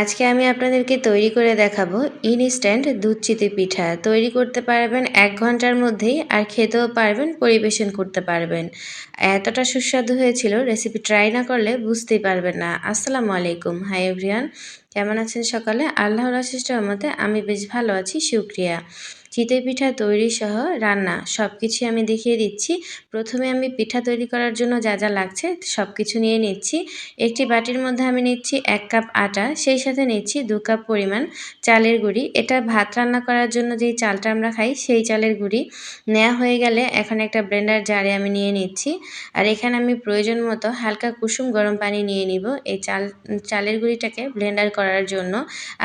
আজকে আমি আপনাদেরকে তৈরি করে দেখাবো ইনস্ট্যান্ট দুধ চিতি পিঠা। তৈরি করতে পারবেন এক ঘণ্টার মধ্যেই আর খেতেও পারবেন, পরিবেশন করতে পারবেন। এতটা সুস্বাদু হয়েছিল রেসিপি ট্রাই না করলে বুঝতেই পারবেন না। আসসালামু আলাইকুম। হাই এভরিয়ান কেমন আছেন সকালে? আল্লাহর আশিস রহমতে আমি বেশ ভালো আছি সুক্রিয়া চিতই পিঠা তৈরি সহ রান্না সব কিছুই আমি দেখিয়ে দিচ্ছি। প্রথমে আমি পিঠা তৈরি করার জন্য যা যা লাগছে সব কিছু নিয়ে নিচ্ছি। একটি বাটির মধ্যে আমি নিচ্ছি এক কাপ আটা, সেই সাথে নিচ্ছি দু কাপ পরিমাণ চালের গুঁড়ি। এটা ভাত রান্না করার জন্য যেই চালটা আমরা খাই সেই চালের গুঁড়ি। নেওয়া হয়ে গেলে এখন একটা ব্লেন্ডার জারে আমি নিয়ে নিচ্ছি। আর এখানে আমি প্রয়োজন মতো হালকা কুসুম গরম পানি নিয়ে নিব এই চাল, চালের গুঁড়িটাকে ব্লেন্ডার করার জন্য।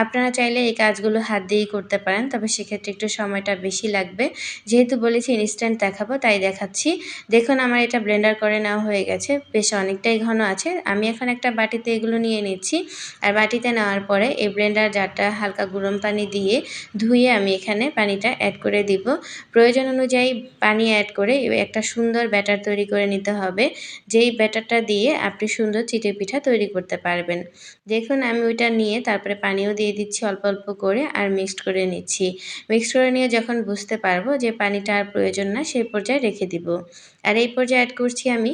আপনারা চাইলে এই কাজগুলো হাত দিয়েই করতে পারেন, তবে সেক্ষেত্রে একটু সময়টা বেশি লাগবে। যেহেতু বলেছি ইনস্ট্যান্ট দেখাবো, তাই দেখাচ্ছি। দেখুন, আমার এটা ব্লেন্ডার করে নেওয়া হয়ে গেছে। বেশ অনেকটাই ঘন আছে। আমি এখন একটা বাটিতে এগুলো নিয়ে নিচ্ছি। আর বাটিতে নেওয়ার পরে এই ব্লেন্ডার জারটা হালকা গরম পানি দিয়ে ধুয়ে আমি এখানে পানিটা অ্যাড করে দিব। প্রয়োজন অনুযায়ী পানি অ্যাড করে একটা সুন্দর ব্যাটার তৈরি করে নিতে হবে। যেই ব্যাটারটা দিয়ে আপনি সুন্দর চিটে পিঠা তৈরি করতে পারবেন। দেখুন, আমি ওইটা নিয়ে তারপরে পানিও দিয়ে দিচ্ছি অল্প অল্প করে আর মিক্সড করে নিচ্ছি। মিক্সড করে নিয়ে যখন বুঝতে পারব যে পানিটা আর প্রয়োজন না, সেই পর্যায়ে রেখে দিব। আর এই পর্যায়ে অ্যাড করছি আমি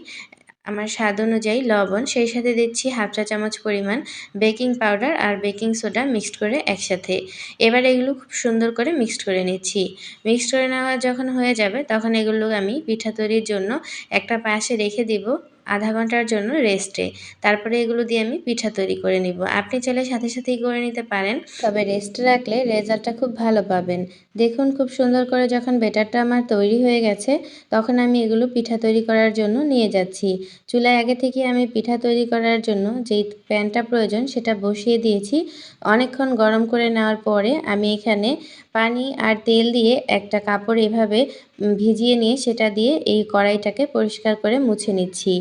আমার স্বাদ অনুযায়ী লবণ, সেই সাথে দিচ্ছি হাফ চা চামচ পরিমাণ বেকিং পাউডার আর বেকিং সোডা মিক্সড করে একসাথে। এবার এগুলো খুব সুন্দর করে মিক্সড করে নিচ্ছি। মিক্সড করে নেওয়া যখন হয়ে যাবে, তখন এগুলো আমি পিঠা তৈরির জন্য একটা পাশে রেখে দিব। আধা ঘণ্টার জন্য রেস্টে তারপরে এগুলো দিয়ে আমি পিঠা তৈরি করে নিব। আপনি চাইলে সাথে সাথেই করে নিতে পারেন। তবে রেস্টে রাখলে রেজাল্টটা খুব ভালো পাবেন। দেখুন খুব সুন্দর করে যখন বেটারটা আমার তৈরি হয়ে গেছে, তখন আমি এগুলো পিঠা তৈরি করার জন্য নিয়ে যাচ্ছি। চুলায় আগে থেকে আমি পিঠা তৈরি করার জন্য যেই প্যানটা প্রয়োজন সেটা বসিয়ে দিয়েছি। অনেকক্ষণ গরম করে নেওয়ার পরে আমি এখানে পানি আর তেল দিয়ে একটা কাপড় এভাবে ভিজিয়ে নিয়ে সেটা দিয়ে এই কড়াইটাকে পরিষ্কার করে মুছে নিচ্ছি।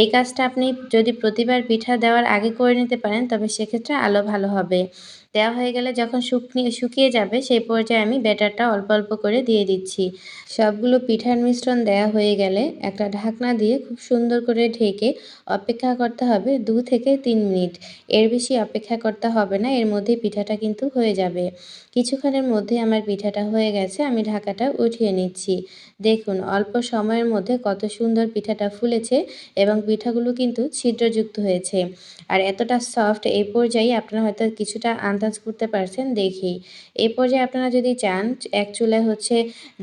এই কাজটা আপনি যদি প্রতিবার পিঠা দেওয়ার আগে করে নিতে পারেন, তবে সেক্ষেত্রে আলো ভালো হবে। দেওয়া হয়ে গেলে যখন শুকনি, শুকিয়ে যাবে, সেই পর্যায়ে আমি ব্যাটারটা অল্প অল্প করে দিয়ে দিচ্ছি। সবগুলো পিঠার মিশ্রণ দেওয়া হয়ে গেলে একটা ঢাকনা দিয়ে খুব সুন্দর করে ঢেকে অপেক্ষা করতে হবে দু থেকে তিন মিনিট। এর বেশি অপেক্ষা করতে হবে না, এর মধ্যে পিঠাটা কিন্তু হয়ে যাবে। কিছুক্ষণের মধ্যে আমার পিঠাটা হয়ে গেছে, আমি ঢাকাটা উঠিয়ে নিচ্ছি। দেখুন, অল্প সময়ের মধ্যে কত সুন্দর পিঠাটা ফুলেছে এবং পিঠাগুলো কিন্তু ছিদ্রযুক্ত হয়েছে। আর এতটা সফট এই পর্যায়ে আপনারা হয়তো কিছুটা আন্দাজ করতে পারছেন দেখেই এই পর্যায়ে আপনারা যদি চান, এক চুলায় হচ্ছে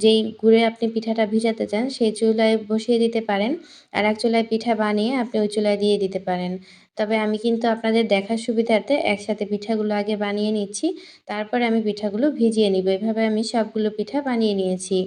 যেই গুড়ে আপনি পিঠাটা ভিজাতে চান, সেই চুলায় বসিয়ে দিতে পারেন আর এক চুলায় পিঠা বানিয়ে আপনি ওই চুলায় দিয়ে দিতে পারেন। তবে আমি কিন্তু আপনাদের দেখার সুবিধার্থে একসাথে পিঠাগুলো আগে বানিয়ে নিচ্ছি, তারপরে আমি পিঠাগুলো ভিজিয়ে নিব। এভাবে আমি সবগুলো পিঠা বানিয়ে নিয়েছি।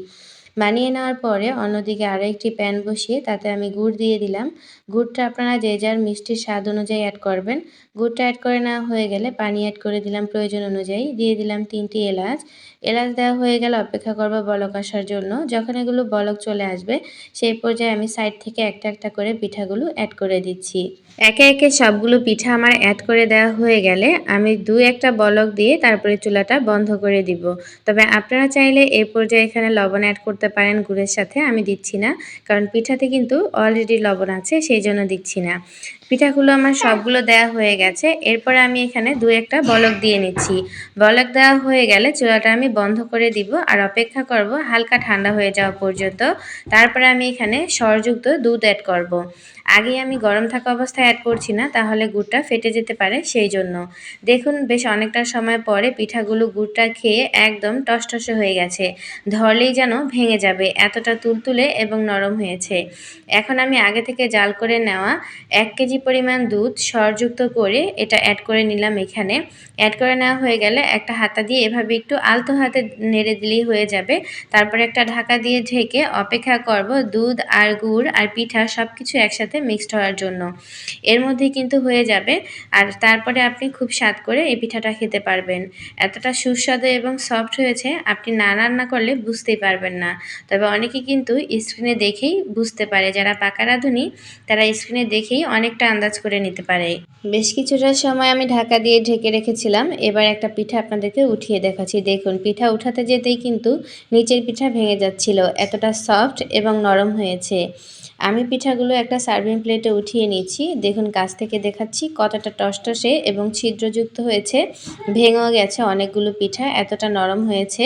বানিয়ে নেওয়ার পরে অন্যদিকে আরও একটি প্যান বসিয়ে তাতে আমি গুড় দিয়ে দিলাম। গুড়টা আপনারা যে যার মিষ্টির স্বাদ অনুযায়ী অ্যাড করবেন, গুড়টা অ্যাড করে নেওয়া হয়ে গেলে পানি অ্যাড করে দিলাম প্রয়োজন অনুযায়ী। দিয়ে দিলাম তিনটি এলাচ। এলাচ দেওয়া হয়ে গেলে অপেক্ষা করব বলক আসার জন্য। যখন এগুলো বলক চলে আসবে, সেই পর্যায়ে আমি সাইড থেকে একটা একটা করে পিঠাগুলো অ্যাড করে দিচ্ছি। একে একে সবগুলো পিঠা আমার অ্যাড করে দেওয়া হয়ে গেলে আমি দু একটা বলক দিয়ে তারপরে চুলাটা বন্ধ করে দিব। তবে আপনারা চাইলে এ পর্যায়ে এখানে লবণ অ্যাড করতে পারেন গুড়ের সাথে, আমি দিচ্ছি না। কারণ পিঠাতে কিন্তু অলরেডি লবণ আছে, সেই জন্য দিচ্ছি না। পিঠাগুলো আমার সবগুলো দেওয়া হয়ে গেছে। এরপরে আমি এখানে দু একটা বলক দিয়ে নিচ্ছি। বলক দেওয়া হয়ে গেলে চুলাটা আমি বন্ধ করে দিব আর অপেক্ষা করব হালকা ঠান্ডা হয়ে যাওয়া পর্যন্ত। তারপরে আমি এখানে সরযুক্ত দুধ অ্যাড করব। আগে আমি গরম থাকা অবস্থায় অ্যাড করছি না, তাহলে গুড়টা ফেটে যেতে পারে সেই জন্য। দেখুন, বেশ অনেকটা সময় পরে পিঠাগুলো গুড়টা খেয়ে একদম টসটসে হয়ে গেছে। ধরলেই যেন ভেঙে যাবে, এতটা তুলতুলে এবং নরম হয়েছে। এখন আমি আগে থেকে জাল করে নেওয়া এক কেজি পরিমাণ দুধ সরযুক্ত করে এটা অ্যাড করে নিলাম এখানে। অ্যাড করে নেওয়া হয়ে গেলে একটা হাতা দিয়ে এভাবে একটু আলতো হাতে নেড়ে দিলেই হয়ে যাবে। তারপরে একটা ঢাকা দিয়ে ঢেকে অপেক্ষা করব দুধ আর গুড় আর পিঠা সব কিছু একসাথে মিক্সড হওয়ার জন্য। এর মধ্যে কিন্তু হয়ে যাবে। আর তারপরে আপনি খুব স্বাদ করে এই পিঠাটা খেতে পারবেন। এতটা সুস্বাদু এবং সফট হয়েছে, আপনি না রান্না করলে বুঝতেই পারবেন না। তবে অনেকে কিন্তু স্ক্রিনে দেখেই বুঝতে পারে। যারা পাকা রাঁধুনি, তারা স্ক্রিনে দেখেই অনেকটা আন্দাজ করে নিতে পারে। বেশ কিছুটা সময় আমি ঢাকা দিয়ে ঢেকে রেখেছিলাম। এবার একটা পিঠা আপনাদেরকে উঠিয়ে দেখাচ্ছি। দেখুন, পিঠা উঠাতে যেতেই কিন্তু নিচের পিঠা ভেঙে যাচ্ছিল। এতটা সফট এবং নরম হয়েছে। আমি পিঠাগুলো একটা সার্ভিং প্লেটে উঠিয়ে নিচ্ছি। দেখুন, কাছ থেকে দেখাচ্ছি কতটা টসটসে এবং ছিদ্রযুক্ত হয়েছে। ভেঙেও গেছে অনেকগুলো পিঠা, এতটা নরম হয়েছে।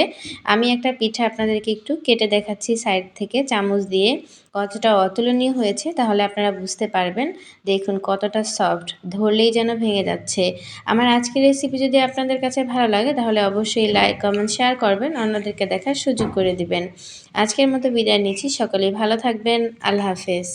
আমি একটা পিঠা আপনাদেরকে একটু কেটে দেখাচ্ছি সাইড থেকে চামচ দিয়ে। কতটা অতুলনীয় হয়েছে তাহলে আপনারা বুঝতে পারবেন। দেখুন, কতটা সফট ধরলেই যেন ভেঙে যাচ্ছে। আমার আজকের রেসিপি যদি আপনাদের কাছে ভালো লাগে তাহলে অবশ্যই লাইক কমেন্ট শেয়ার করবেন। অন্যদেরকে দেখার সুযোগ করে দিবেন। আজকের মতো বিদায় নিচ্ছি। সকলেই ভালো থাকবেন। আল্লাহ হাফেজ